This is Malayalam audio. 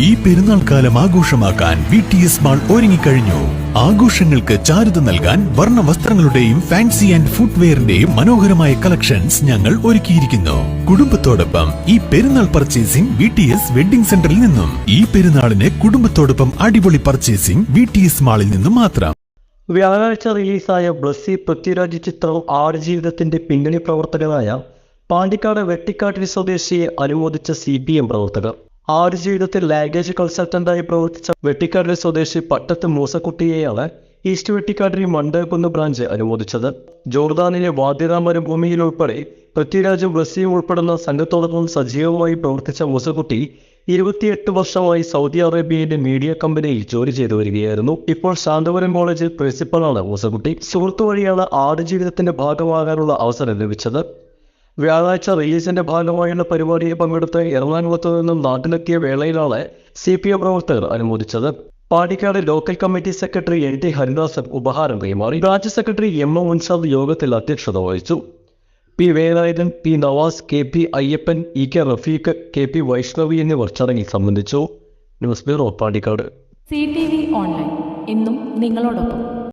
ഈ പെരുന്നാൾ കാലം ആഘോഷമാക്കാൻ വി ടി എസ് മാൾ ഒരുങ്ങിക്കഴിഞ്ഞു. ആഘോഷങ്ങൾക്ക് ചാരുത നൽകാൻ വർണ വസ്ത്രങ്ങളുടെയും ഫാൻസി ആൻഡ് ഫുട്വെയറിന്റെയും മനോഹരമായ കളക്ഷൻസ് ഞങ്ങൾ ഒരുക്കിയിരിക്കുന്നു. കുടുംബത്തോടൊപ്പം ഈ Perunnal purchasing V T S wedding സെന്ററിൽ നിന്നും. ഈ പെരുന്നാളിന് കുടുംബത്തോടൊപ്പം അടിപൊളി പർച്ചേസിംഗ് വി ടി എസ് മാളിൽ നിന്നും മാത്രം. വ്യാഴാഴ്ച റിലീസായ ബ്ലസ്സി പൃഥ്വിരാജ് ചിത്രം ആടുജീവിതത്തിന്റെ പിന്നണി പ്രവർത്തകനായ പാണ്ടിക്കാട് വെട്ടിക്കാട്ടിരി സ്വദേശിയെ അനുമോദിച്ച സി പി എം പ്രവർത്തകർ. ആടുജീവിതത്തിൽ ലാംഗ്വേജ് കൺസൾട്ടന്റായി പ്രവർത്തിച്ച വെട്ടിക്കാടിലെ സ്വദേശി പട്ടത്ത് മൂസക്കുട്ടിയെയാണ് ഈസ്റ്റ് വെട്ടിക്കാട്ടിരി മണ്ടകുന്ന് ബ്രാഞ്ച് അനുമോദിച്ചത്. ജോർദാനിലെ വാദ്യത മരുഭൂമിയിൽ ഉൾപ്പെടെ പൃഥ്വിരാജും ബ്ലസ്സിയും ഉൾപ്പെടുന്ന സംഘത്തോടൊപ്പം സജീവമായി പ്രവർത്തിച്ച മൂസക്കുട്ടി ഇരുപത്തിയെട്ട് വർഷമായി സൗദി അറേബ്യയിലെ മീഡിയ കമ്പനിയിൽ ജോലി ചെയ്തു വരികയായിരുന്നു. ഇപ്പോൾ ശാന്തപുരം കോളേജിൽ പ്രിൻസിപ്പളാണ് മൂസക്കുട്ടി. സുഹൃത്തു വഴിയാണ് ആടുജീവിതത്തിന്റെ ഭാഗമാകാനുള്ള അവസരം ലഭിച്ചത്. വ്യാഴാഴ്ച റിലീസിന്റെ ഭാഗമായുള്ള പരിപാടിയിൽ പങ്കെടുത്ത് എറണാകുളത്തു നിന്നും നാട്ടിലെത്തിയ വേളയിലാണ് സി പി എം പ്രവർത്തകർ അനുമോദിച്ചത്. Padikkad local committee secretary N T Haridasan ഉപഹാരം കൈമാറി. രാജ്യ സെക്രട്ടറി എം എം മുൻസാദ് യോഗത്തിൽ അധ്യക്ഷത വഹിച്ചു. P Velayudhan P Navas K P Ayyappan E K Rafeeq K P Vaishnavi എന്നിവർ ചടങ്ങിൽ സംബന്ധിച്ചു. News bureau Pandikkad. C T V online. എന്നും നിങ്ങളോടൊപ്പം.